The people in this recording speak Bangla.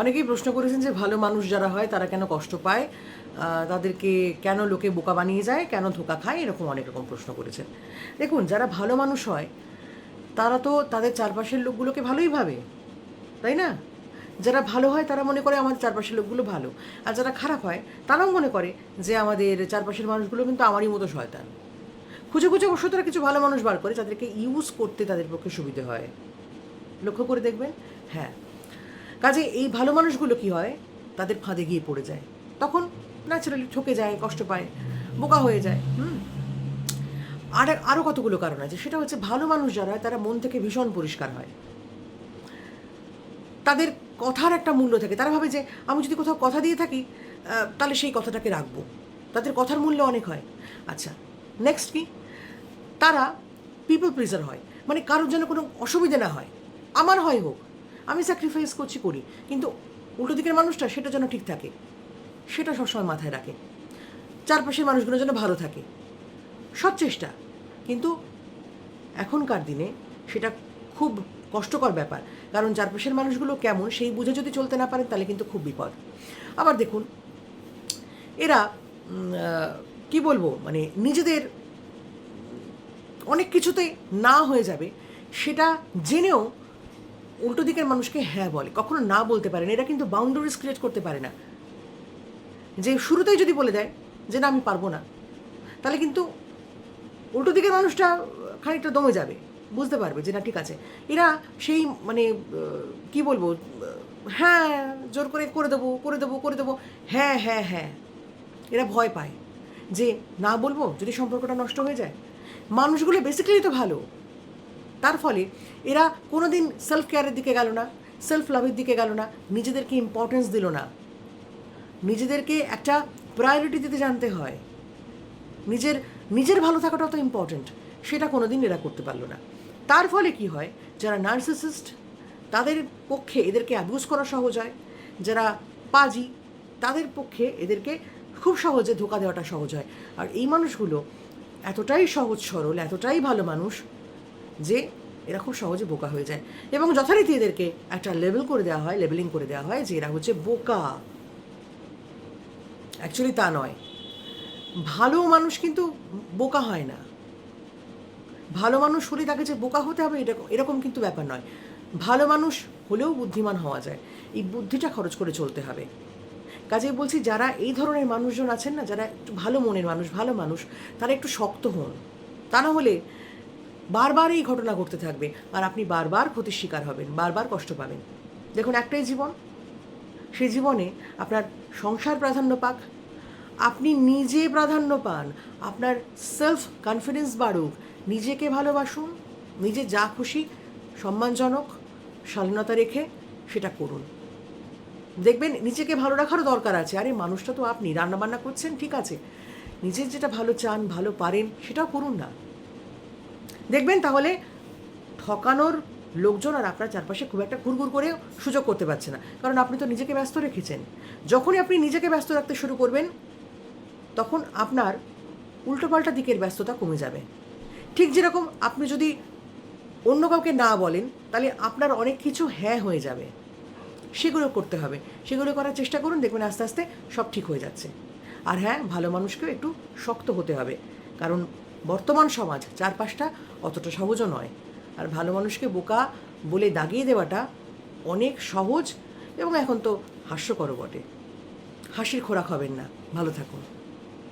অনেকেই প্রশ্ন করেছেন যে ভালো মানুষ যারা হয়, তারা কেন কষ্ট পায়? তাদেরকে কেন লোকে বোকা বানিয়ে যায়? কেন ধোকা খায়? এরকম অনেক রকম প্রশ্ন করেছেন। দেখুন, যারা ভালো মানুষ হয়, তারা তো তাদের চারপাশের লোকগুলোকে ভালোই ভাবে, তাই না? যারা ভালো হয়, তারা মনে করে আমাদের চারপাশের লোকগুলো ভালো। আর যারা খারাপ হয়, তারাও মনে করে যে আমাদের চারপাশের মানুষগুলো কিন্তু আমারই মতো শয়তান। খুঁজে খুঁজে অবশ্য তারা কিছু ভালো মানুষ বার করে তাদেরকে ইউজ করতে তাদের পক্ষে সুবিধে হয়। লক্ষ্য করে দেখবেন? হ্যাঁ। কাজে এই ভালো মানুষগুলো কি হয়? তাদের ফাঁদে গিয়ে পড়ে যায়। তখন ন্যাচারালি ঠকে যায়, কষ্ট পায়, বোকা হয়ে যায়, হুম? আর আরও কতগুলো কারণ আছে। সেটা হচ্ছে ভালো মানুষ যারা হয়, তারা মন থেকে ভীষণ পরিষ্কার হয়। তাদের কথার একটা মূল্য থাকে। তারা ভাবে যে, আমি যদি কোথাও কথা দিয়ে থাকি তাহলে সেই কথাটাকে রাখব। তাদের কথার মূল্য অনেক হয়। আচ্ছা নেক্সট কি? তারা পিপল প্লিজার হয়। মানে কারোর যেন কোনো অসুবিধা না হয়। আমার হয় হোক আমি স্যাক্রিফাইস করছি, করি। কিন্তু উল্টো দিকের মানুষটা সেটা যেন ঠিক থাকে। সেটা সবসময় মাথায় রাখে। চারপাশের মানুষগুলো যেন ভালো থাকে। সব চেষ্টা। কিন্তু এখনকার দিনে সেটা খুব কষ্টকর ব্যাপার। কারণ চারপাশের মানুষগুলো কেমন, সেই বুঝে যদি চলতে না পারেন, তাহলে কিন্তু খুব বিপদ। আবার দেখুন, এরা কি বলব? মানে নিজেদের অনেক কিছুতে না হয়ে যাবে, সেটা জেনেও উল্টো দিকের মানুষকে হ্যাঁ বলে, কখনো না বলতে পারে না, এরা কিন্তু বাউন্ডারিজ ক্রিয়েট করতে পারে না। যে শুরুতেই যদি বলে দেয় যে না, আমি পারব না, তাহলে কিন্তু উল্টো দিকের মানুষটা খানিকটা দমে যাবে, বুঝতে পারবে যে না, ঠিক আছে। এরা সেই মানে কি বলব হ্যাঁ জোর করে করে দেবো করে দেবো করে দেবো হ্যাঁ হ্যাঁ হ্যাঁ এরা ভয় পায় যে না বলব যদি সম্পর্কটা নষ্ট হয়ে যায়। মানুষগুলো বেসিক্যালি তো ভালো তার ফলে এরা কোনো দিন সেলফ কেয়ারের দিকে গেল না সেলফ লাভের দিকে গেল না, নিজেদেরকে ইম্পর্টেন্স দিল না। নিজেদেরকে একটা প্রায়োরিটি দিতে জানতে হয়। নিজের নিজের ভালো থাকাটা তো ইম্পর্ট্যান্ট সেটা কোনো দিন এরা করতে পারল না। তার ফলে কি হয়, যারা নার্সিসিস্ট তাদের পক্ষে এদেরকে অ্যাবিউজ করা সহজ হয়। যারা পাজি, তাদের পক্ষে এদেরকে খুব সহজে ধোকা দেওয়াটা সহজ হয়। আর এই মানুষগুলো এতটাই সহজ সরল, এতটাই ভালো মানুষ যে এরা খুব সহজে বোকা হয়ে যায়। এবং যথারীতি এদেরকে একটা লেবেল করে দেওয়া হয় লেবেলিং করে দেওয়া হয় যে এরা হচ্ছে বোকা। অ্যাকচুয়ালি তা নয়। ভালো মানুষ কিন্তু বোকা হয় না। ভালো মানুষ হলে তাকে যে বোকা হতে হবে এরকম এরকম কিন্তু ব্যাপার নয়। ভালো মানুষ হলেও বুদ্ধিমান হওয়া যায়। এই বুদ্ধিটা খরচ করে চলতে হবে। কাজেই বলছি, যারা এই ধরনের মানুষজন আছেন না, যারা একটু ভালো মনের মানুষ, ভালো মানুষ, তারা একটু শক্ত হন। তা না হলে বারবার এই ঘটনা ঘটতে থাকবে আর আপনি বারবার ক্ষতির শিকার হবেন, বারবার কষ্ট পাবেন। দেখুন, একটাই জীবন। সেই জীবনে আপনার সংসার প্রাধান্য পাক, আপনি নিজে প্রাধান্য পান, আপনার সেলফ কনফিডেন্স বাড়ুক, নিজেকে ভালোবাসুন, নিজে যা খুশি সম্মানজনক, শালীনতা রেখে সেটা করুন। দেখবেন, নিজেকে ভালো রাখারও দরকার আছে। আরে, মানুষটা তো আপনি, রান্নাবান্না করছেন, ঠিক আছে। নিজের যেটা ভালো চান, ভালো পারেন, সেটাও করুন না। দেখবেন তাহলে ঠকানোর লোকজন আর আপনার চারপাশে খুব একটা ঘুরঘুর করে সুযোগ করতে পারছে না। কারণ আপনি তো নিজেকে ব্যস্ত রেখেছেন। যখনই আপনি নিজেকে ব্যস্ত রাখতে শুরু করবেন, তখন আপনার উল্টোপাল্টা দিকের ব্যস্ততা কমে যাবে। ঠিক যেরকম আপনি যদি অন্য কাউকে না বলেন, তাহলে আপনার অনেক কিছু হ্যাঁ হয়ে যাবে। সেগুলো করতে হবে। সেগুলো করার চেষ্টা করুন, দেখবেন আস্তে আস্তে সব ঠিক হয়ে যাচ্ছে। আর হ্যাঁ ভালো মানুষকেও একটু শক্ত হতে হবে। কারণ বর্তমান সমাজ চারপাশটা অতটা সহজও নয়। আর ভালো মানুষকে বোকা বলে দাগিয়ে দেওয়াটা অনেক সহজ এবং এখন তো হাস্যকরও বটে। হাসির খোরাক হবেন না। ভালো থাকুন।